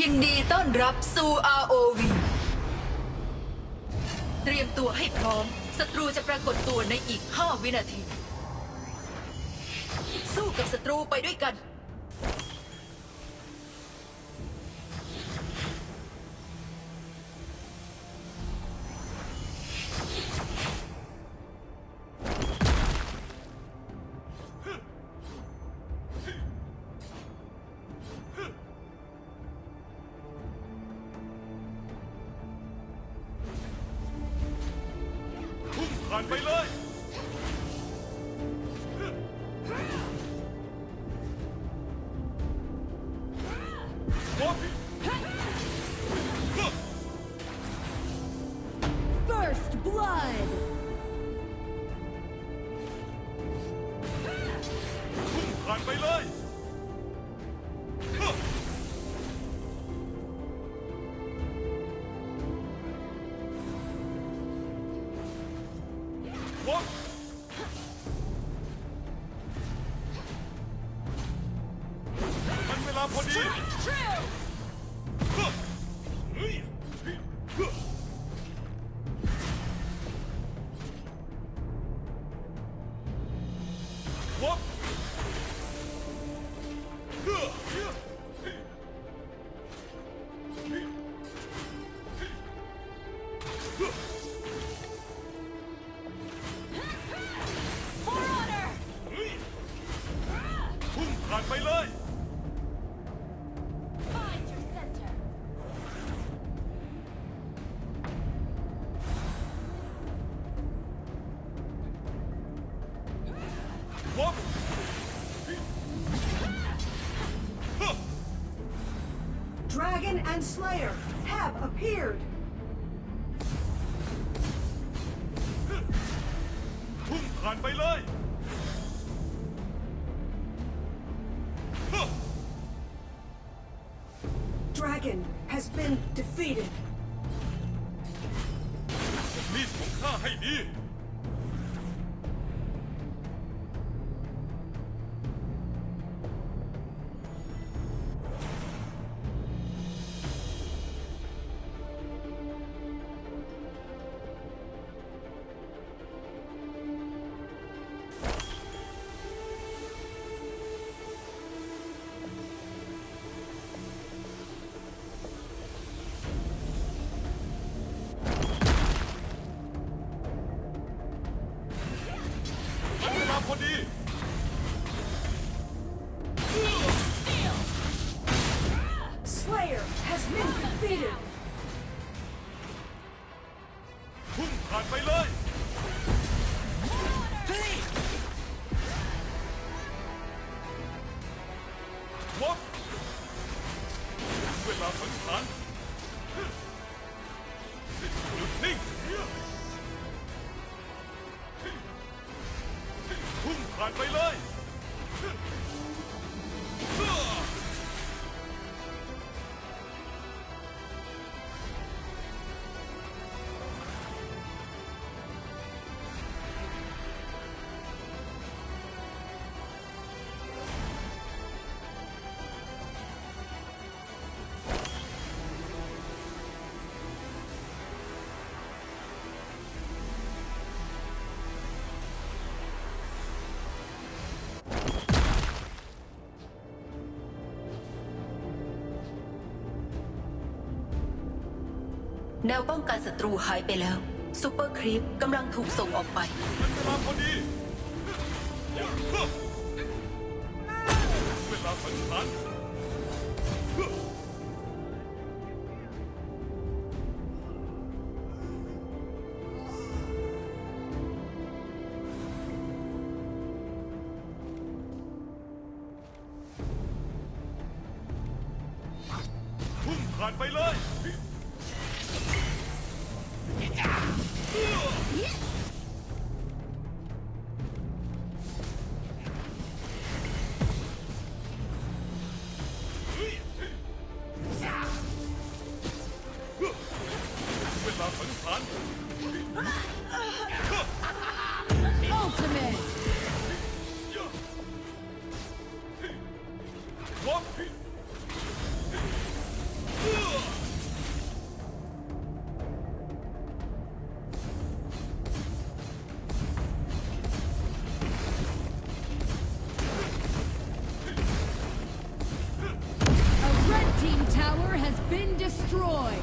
ยินดีต้อนรับสู่ ROV เตรียมตัวให้พร้อม ศัตรูจะปรากฏตัวในอีก 5 วินาที สู้กับศัตรูไปด้วยกันานไปเลย First วะมันเวลาพอดี Dragon and Slayer have appeared. Dragon has been defeated. พอดี Slayer has been defeated. พุ่งผ่านไปเลยวะเวลาสังหารหยุดนิ่ง ผ่านไปเลย แนวป้องกันศัตรูหายไปแล้วซูเปอร์ครีปกำลังถูกส่งออกไปมันเวลาพอดีาสังหารพุ่งผ่านไปเลย วบ A red team tower has been destroyed!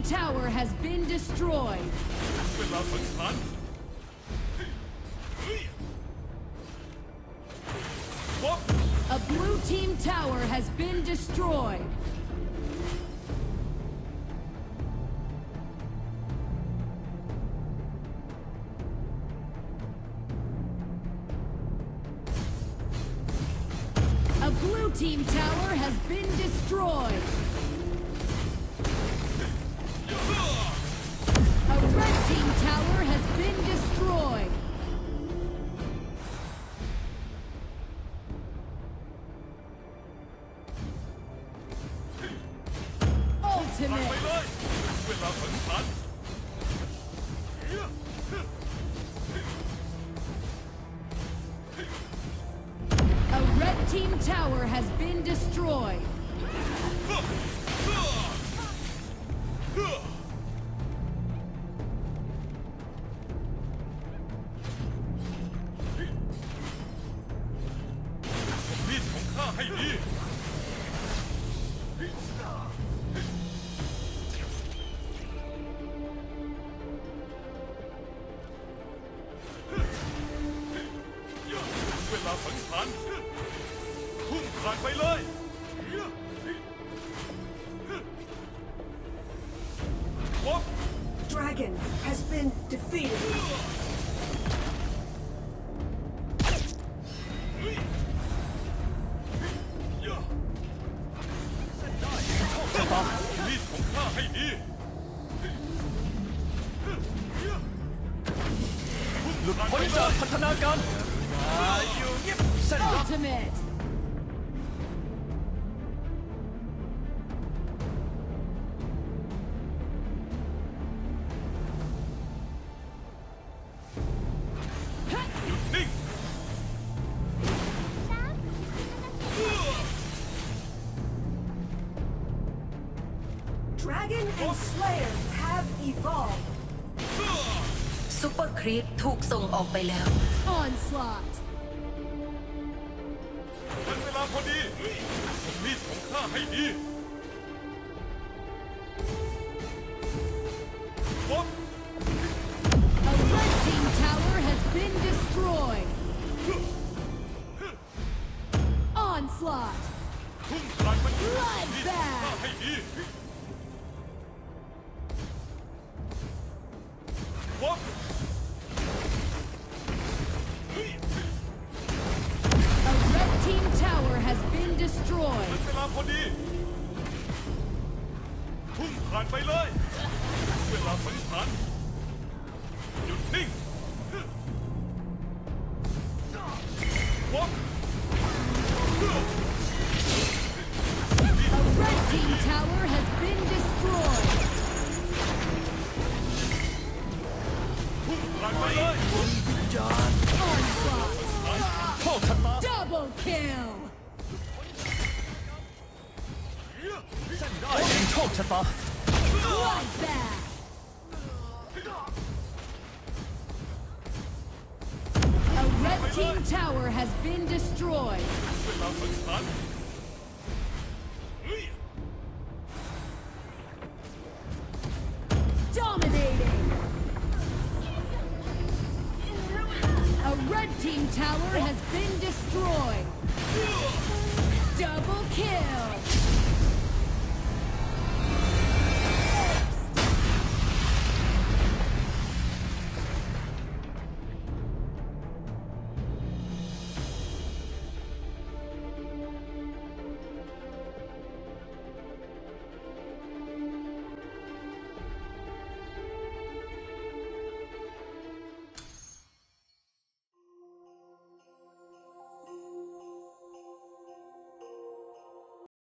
Radiant tower has been destroyed. A blue team tower has been destroyed. A blue team tower has been destroyed. Been destroyed! าสังหารพุ่งผ่านไปเลยวบ Dragon has been defeated. มีดของข้าให้ดีหลุดพ้นจากพัฒนาการ อย่าอยู่เงียบเส้นรับ Ultimate! นิ่ง Dragon and Slayer have evolved. ซูเปอร์ครีปถูกส่งออกไปแล้ว Onslaught! เป็นเวลาพอดีส่งมีดของข้าให้ดีวบ A red team tower has been destroyed! Onslaught! พุ่งผ่านมันมีดของข้า Bloodbath! ให้ดี 멈췄다. A red team tower has been destroyed. Dominating. A red team tower has been destroyed. Double kill.